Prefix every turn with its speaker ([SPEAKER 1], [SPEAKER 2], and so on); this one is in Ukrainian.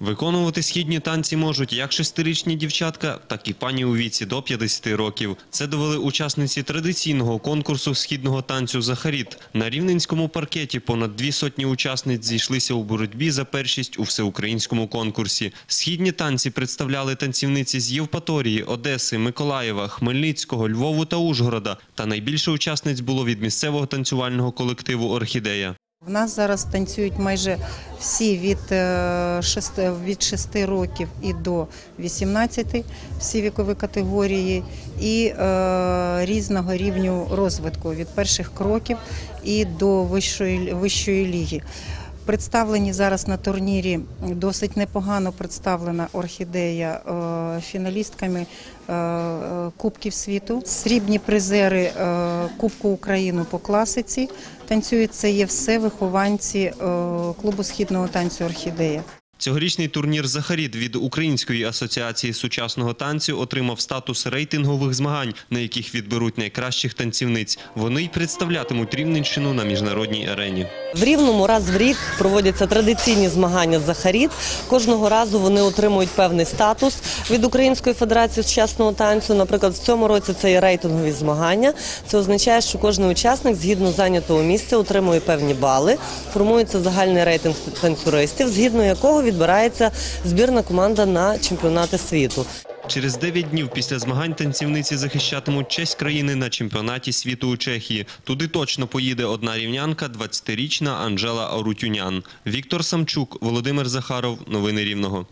[SPEAKER 1] Виконувати східні танці можуть як шестирічні дівчатка, так і пані у віці до 50 років. Це довели учасниці традиційного конкурсу східного танцю «Захаріт». На рівненському паркеті понад дві сотні учасниць зійшлися у боротьбі за першість у всеукраїнському конкурсі. Східні танці представляли танцівниці з Євпаторії, Одеси, Миколаєва, Хмельницького, Львову та Ужгорода. Та найбільше учасниць було від місцевого танцювального колективу «Орхідея».
[SPEAKER 2] В нас зараз танцюють майже всі від 6, від 6 років і до 18, всі вікові категорії, і е, різного рівню розвитку від перших кроків і до вищої, вищої ліги. Представлені зараз на турнірі досить непогано представлена орхідея е, фіналістками е, е, Кубків світу. Срібні призери е, Кубку України по класиці. Танцюють це є все вихованці е, клубу східного танцю Орхідея.
[SPEAKER 1] Цьогорічний турнір «Захаріт» від Української асоціації сучасного танцю отримав статус рейтингових змагань, на яких відберуть найкращих танцівниць. Вони й представлятимуть Рівненщину на міжнародній арені.
[SPEAKER 3] В Рівному раз в рік проводяться традиційні змагання «Захаріт». Кожного разу вони отримують певний статус від Української федерації сучасного танцю. Наприклад, в цьому році це є рейтингові змагання. Це означає, що кожен учасник згідно зайнятого місця отримує певні бали. Формується загальний рейтинг танцюристів, згідно якого відбирається збірна команда на чемпіонати світу.
[SPEAKER 1] Через 9 днів після змагань танцівниці захищатимуть честь країни на чемпіонаті світу у Чехії. Туди точно поїде одна рівнянка, 20-річна Анжела Арутюнян. Віктор Самчук, Володимир Захаров. Новини Рівного.